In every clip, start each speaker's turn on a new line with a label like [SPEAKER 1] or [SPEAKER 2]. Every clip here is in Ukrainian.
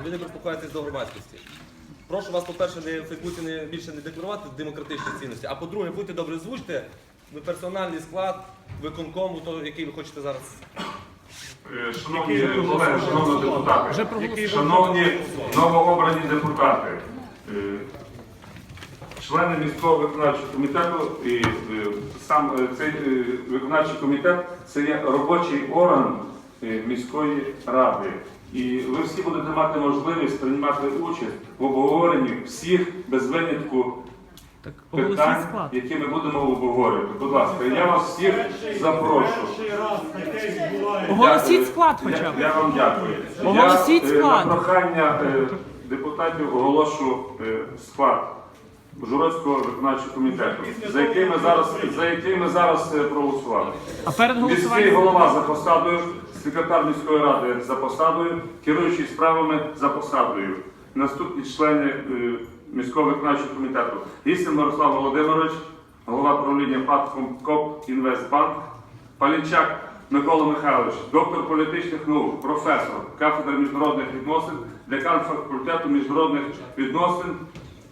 [SPEAKER 1] влади, ви не прислухаєтесь до громадськості. Прошу вас, по-перше, не фейкуйте не більше не декларувати демократичні цінності. А по-друге, будьте добре, звучте ви персональний склад виконкому, то який ви хочете зараз.
[SPEAKER 2] Е, Шановні колеги, шановні депутати, шановні новообрані депутати, е, члени міського виконавчого комітету і е, сам цей виконавчий комітет це є робочий орган міської ради. І ви всі будете мати можливість приймати участь в обговоренні всіх без винятку
[SPEAKER 3] Так,
[SPEAKER 2] питань,
[SPEAKER 3] склад.
[SPEAKER 2] які ми будемо обговорювати. Будь ласка, я вас всіх запрошую.
[SPEAKER 4] Перший раз таке відбувається.
[SPEAKER 3] Оголосіть склад хоча б.
[SPEAKER 2] Я, я вам дякую.
[SPEAKER 3] Оголосіть
[SPEAKER 2] я, е,
[SPEAKER 3] склад.
[SPEAKER 2] На прохання е, депутатів оголошу е, склад Журецького виконавчого комітету, за який ми зараз, за який ми зараз проголосували.
[SPEAKER 3] А перед
[SPEAKER 2] Міський
[SPEAKER 3] голосуванням
[SPEAKER 2] голова за посадою, секретар міської ради за посадою, керуючий справами за посадою. Наступні члени е, міського виконавчого комітету. Гісін Мирослав Володимирович, голова правління ПАТ КОП Інвестбанк, Палінчак Микола Михайлович, доктор політичних наук, професор, кафедра міжнародних відносин, декан факультету міжнародних відносин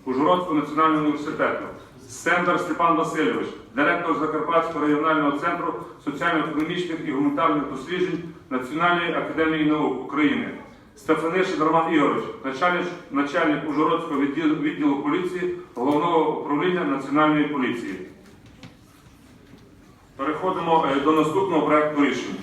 [SPEAKER 2] Ужгородського національного університету. Сендер Степан Васильович, директор Закарпатського регіонального центру соціально-економічних і гуманітарних досліджень Національної академії наук України. Стефанишин Роман Ігорович, начальник, начальник Ужгородського відділу, відділу поліції Головного управління Національної поліції. Переходимо е, до наступного проекту рішення.